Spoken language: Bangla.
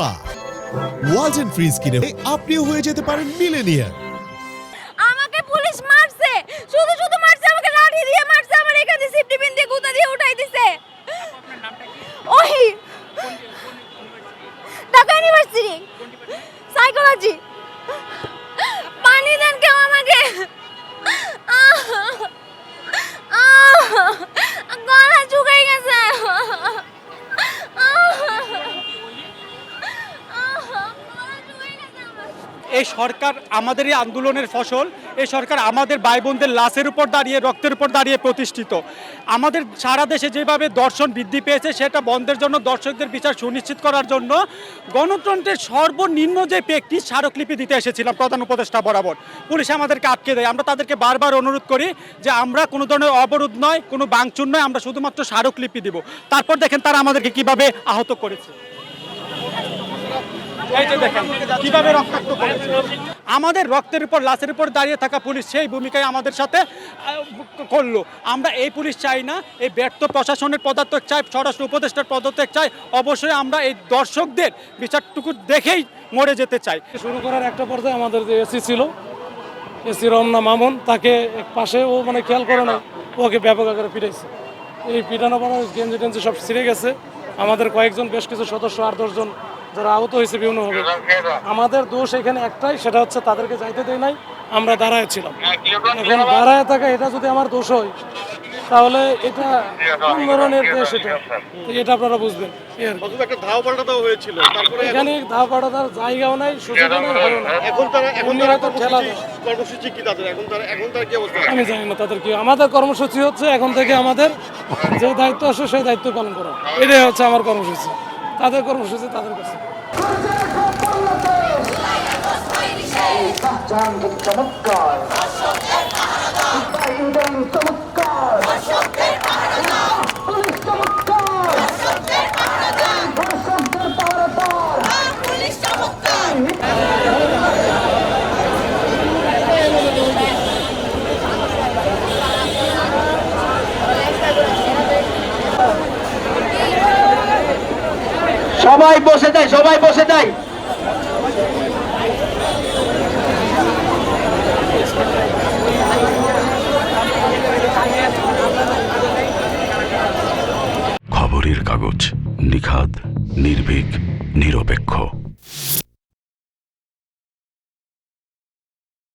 তোলপা ওয়ালটন ফ্রিজ কিনে আপনিও হয়ে যেতে পারেন মিলেনিয়ার আমাকে পুলিশ মারছে! শুধু শুধু মারছে, আমাকে লাঠি দিয়ে মারছে, আমার এখানে সিফটি পিন দিয়ে গুতা দিয়ে উঠাই দিছে। ওই ঢাকা ইউনিভার্সিটি সাইকোলজি পানি দেন কেউ আমাকে। এই সরকার আমাদের এই আন্দোলনের ফসল, এই সরকার আমাদের ভাই বোনদের লাশের উপর দাঁড়িয়ে, রক্তের উপর দাঁড়িয়ে প্রতিষ্ঠিত। আমাদের সারা দেশে যেভাবে দর্শন বৃদ্ধি পেয়েছে, সেটা বন্ধের জন্য, দর্শকদের বিচার সুনিশ্চিত করার জন্য গণতন্ত্রের সর্বনিম্ন যে ব্যক্তি, স্মারকলিপি দিতে এসেছিলাম প্রধান উপদেষ্টা বরাবর। পুলিশ আমাদেরকে আটকে দেয়। আমরা তাদেরকে বারবার অনুরোধ করি যে আমরা কোনো ধরনের অবরোধ নয়, কোনো বাংচুর নয়, আমরা শুধুমাত্র স্মারকলিপি দিব। তারপর দেখেন তারা আমাদেরকে কীভাবে আহত করেছে। কীভাবে রক্তাক্ত আমাদের রক্তের উপর, লাশের উপর দাঁড়িয়ে থাকা পুলিশ সেই ভূমিকায় আমাদের সাথে করল। আমরা এই পুলিশ চাই না, এই ব্যর্থ প্রশাসনের পদার্থক চাই, স্বরাষ্ট্র উপদেষ্টার পদত্যাগ চাই। অবশ্যই আমরা এই দর্শকদের বিচারটুকু দেখেই মরে যেতে চাই। শুরু করার একটা পর্যায়ে আমাদের যে এসি ছিল, এসি রমনা মামুন, তাকে পাশে ও মানে খেয়াল করে না ওকে ব্যাপক আকারে পিটাইছে। এই পিটানো পড়া গেঞ্জি টেঞ্জি সব ছিঁড়ে গেছে। আমাদের কয়েকজন বেশ কিছু সদস্য আর দশজন যারা আহত হয়েছে বিভিন্নভাবে আমাদের দোষ এখানে একটাই সেটা হচ্ছে তাদেরকে যাইতে দেয় নাই আমরা দাঁড়ায় ছিলাম। এখন দাঁড়ায় থাকা এটা যদি আমার দোষ হয় তাহলে এটা কোন ধরনের দেশ এটা? এটা আপনারা বুঝবেন। পাল্টাতেও হয়েছিল তারপরে এখানে ধাপ পাঠাতার জায়গাও নাই সুযোগও নাই ভালো না। এখন তারা এখন তারা খেলা কর্মসূচি কর্মসূচি কি তাদের? এখন তারা এখন তার কি অবস্থা? আমি জানি না তাদের কি আমাদের কর্মসূচি হচ্ছে এখন থেকে আমাদের যে দায়িত্ব আছে সেই দায়িত্ব পালন করা। এটাই হচ্ছে আমার কর্মসূচি। তাদের কর্মসূচি তাদের কাছে। চমৎকার সবাই বসে যায় সবাই বসে যায় খবরের কাগজ নিখাদ নির্ভীক নিরপেক্ষ।